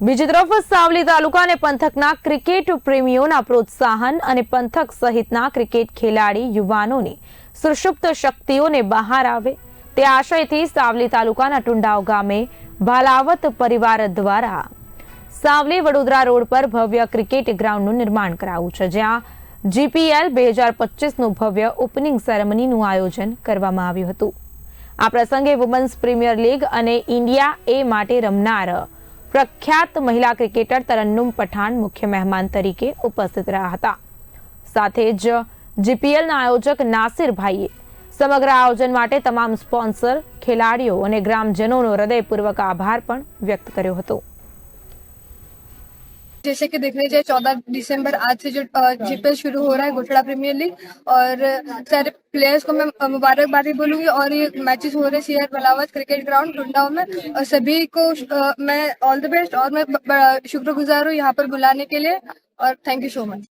બીજી તરફ સાવલી તાલુકા પંથકના ક્રિકેટ પ્રેમીઓના પ્રોત્સાહન અને પંથક સહિતના ક્રિકેટ ખેલાડી યુવાનોની સુષુપ્ત શક્તિઓને બહાર આવે તે આશયથી સાવલી તાલુકાના ટુંડાવ ગામે ભાલાવત પરિવાર દ્વારા સાવલી વડોદરા રોડ પર ભવ્ય ક્રિકેટ ગ્રાઉન્ડનું નિર્માણ કરાવ્યું છે, જ્યાં જીપીએલ બે હજાર પચીસનું ભવ્ય ઓપનિંગ સેરેમનીનું આયોજન કરવામાં આવ્યું હતું. આ પ્રસંગે વુમન્સ પ્રીમિયર લીગ અને ઇન્ડિયા એ માટે રમનાર પ્રખ્યાત મહિલા ક્રિકેટર તરન્નુમ પઠાણ મુખ્ય મહેમાન તરીકે ઉપસ્થિત રહ્યા હતા. સાથે જ જીપીએલના આયોજક નાસિરભાઈએ સમગ્ર આયોજન માટે તમામ સ્પોન્સર, ખેલાડીઓ અને ગ્રામજનોનો હૃદયપૂર્વક આભાર પણ વ્યક્ત કર્યો હતો. जैसे कि देखने जाए, चौदह दिसंबर आज से जो जीपीएल शुरू हो रहा है घोटड़ा प्रीमियर लीग, और सारे प्लेयर्स को मैं मुबारकबाद ही बोलूँगी, और ये मैचेस हो रहे हैं CR Balawat cricket ground Tundav में, और सभी को मैं ऑल द बेस्ट और मैं शुक्रगुजार हूँ यहाँ पर बुलाने के लिए, और थैंक यू सो मच